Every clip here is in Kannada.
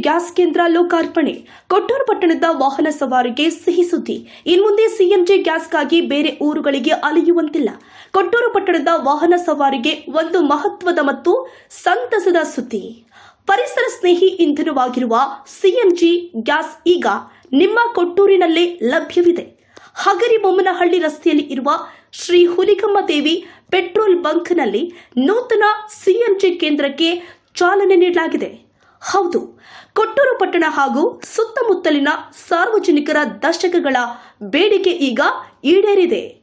ಗ್ಯಾಸ್ ಕೇಂದ್ರ ಲೋಕಾರ್ಪಣೆ. ಕೊಟ್ಟೂರು ಪಟ್ಟಣದ ವಾಹನ ಸವಾರಿಗೆ ಸಿಹಿ ಸುದ್ದಿ. ಇನ್ಮುಂದೆ ಸಿಎನ್ಜಿ ಗ್ಯಾಸ್ಗಾಗಿ ಬೇರೆ ಊರುಗಳಿಗೆ ಅಲೆಯುವಂತಿಲ್ಲ. ಕೊಟ್ಟೂರು ಪಟ್ಟಣದ ವಾಹನ ಸವಾರಿಗೆ ಒಂದು ಮಹತ್ವದ ಮತ್ತು ಸಂತಸದ ಸುದ್ದಿ. ಪರಿಸರ ಸ್ನೇಹಿ ಇಂಧನವಾಗಿರುವ ಸಿಎನ್ಜಿ ಗ್ಯಾಸ್ ಈಗ ನಿಮ್ಮ ಕೊಟ್ಟೂರಿನಲ್ಲೇ ಲಭ್ಯವಿದೆ. ಹಗರಿಬೊಮ್ಮನಹಳ್ಳಿ ರಸ್ತೆಯಲ್ಲಿ ಇರುವ ಶ್ರೀ ಹುಲಿಕಮ್ಮ ದೇವಿ ಪೆಟ್ರೋಲ್ ಬಂಕ್ನಲ್ಲಿ ನೂತನ ಸಿಎನ್ಜಿ ಕೇಂದ್ರಕ್ಕೆ ಚಾಲನೆ ನೀಡಲಾಗಿದೆ. ಹೌದು. ಕೊಟ್ಟೂರು ಪಟ್ಟಣ ಹಾಗೂ ಸುತ್ತಮುತ್ತಲಿನ ಸಾರ್ವಜನಿಕರ ದಶಕಗಳ ಬೇಡಿಕೆ ಈಗ ಈಡೇರಿದೆ.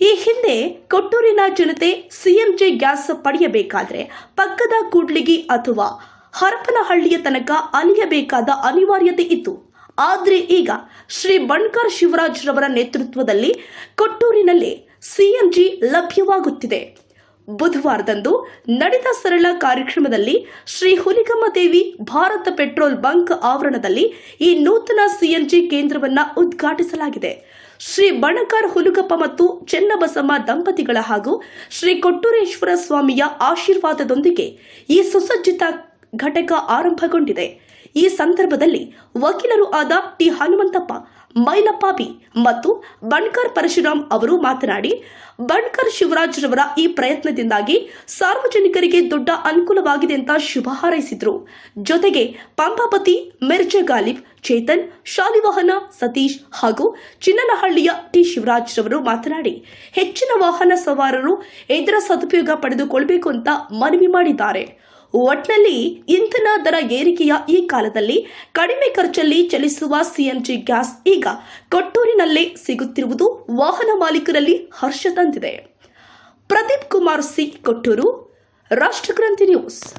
ಈ ಹಿಂದೆ ಕೊಟ್ಟೂರಿನ ಜನತೆ ಸಿಎಂಜಿ ಗ್ಯಾಸ್ ಪಡೆಯಬೇಕಾದ್ರೆ ಪಕ್ಕದ ಕೂಡ್ಲಿಗಿ ಅಥವಾ ಹರಪನಹಳ್ಳಿಯ ತನಕ ಅಲಿಯಬೇಕಾದ ಅನಿವಾರ್ಯತೆ ಇತ್ತು. ಆದರೆ ಈಗ ಶ್ರೀ ಬಣ್ಕರ್ ಶಿವರಾಜ್ರವರ ನೇತೃತ್ವದಲ್ಲಿ ಕೊಟ್ಟೂರಿನಲ್ಲಿ ಸಿಎಂಜಿ ಲಭ್ಯವಾಗುತ್ತಿದೆ. ಬುಧವಾರದಂದು ನಡೆದ ಸರಳ ಕಾರ್ಯಕ್ರಮದಲ್ಲಿ ಶ್ರೀ ಹುಲಿಗಮ್ಮ ದೇವಿ ಭಾರತ ಪೆಟ್ರೋಲ್ ಬಂಕ್ ಆವರಣದಲ್ಲಿ ಈ ನೂತನ ಸಿಎನ್ಜಿ ಕೇಂದ್ರವನ್ನು ಉದ್ಘಾಟಿಸಲಾಗಿದೆ. ಶ್ರೀ ಬಣಕರ್ ಹುಲುಗಪ್ಪ ಮತ್ತು ಚೆನ್ನಬಸಮ್ಮ ದಂಪತಿಗಳ ಹಾಗೂ ಶ್ರೀ ಕೊಟ್ಟೂರೇಶ್ವರ ಸ್ವಾಮಿಯ ಆಶೀರ್ವಾದದೊಂದಿಗೆ ಈ ಸುಸಜ್ಜಿತ ಘಟಕ ಆರಂಭಗೊಂಡಿದೆ. ಈ ಸಂದರ್ಭದಲ್ಲಿ ವಕೀಲರು ಆದ ಟಿ ಹನುಮಂತಪ್ಪ ಮೈಲಪ್ಪ ಬಿ ಮತ್ತು ಬಣ್ಕರ್ ಪರಶುರಾಮ್ ಅವರು ಮಾತನಾಡಿ, ಬಣ್ಕರ್ ಶಿವರಾಜ್ ರವರ ಈ ಪ್ರಯತ್ನದಿಂದಾಗಿ ಸಾರ್ವಜನಿಕರಿಗೆ ದೊಡ್ಡ ಅನುಕೂಲವಾಗಿದೆ ಅಂತ ಶುಭ ಹಾರೈಸಿದ್ರು. ಜೊತೆಗೆ ಪಂಪಾಪತಿ, ಮಿರ್ಜಾ ಗಾಲಿಬ್, ಚೇತನ್, ಶಾಲಿವಾಹನ, ಸತೀಶ್ ಹಾಗೂ ಚಿನ್ನನಹಳ್ಳಿಯ ಟಿ ಶಿವರಾಜ್ ರವರು ಮಾತನಾಡಿ, ಹೆಚ್ಚಿನ ವಾಹನ ಸವಾರರು ಇದರ ಸದುಪಯೋಗ ಪಡೆದುಕೊಳ್ಳಬೇಕು ಅಂತ ಮನವಿ ಮಾಡಿದ್ದಾರೆ. ಒಟ್ನಲ್ಲಿ ಇಂಧನ ದರ ಏರಿಕೆಯ ಈ ಕಾಲದಲ್ಲಿ ಕಡಿಮೆ ಖರ್ಚಲ್ಲಿ ಚಲಿಸುವ ಸಿಎನ್ಜಿ ಗ್ಯಾಸ್ ಈಗ ಕೊಟ್ಟೂರಿನಲ್ಲೇ ಸಿಗುತ್ತಿರುವುದು ವಾಹನ ಮಾಲೀಕರಲ್ಲಿ ಹರ್ಷ ತಂದಿದೆ. Pradeep Kumar C Kotturu Rashtrakranti news.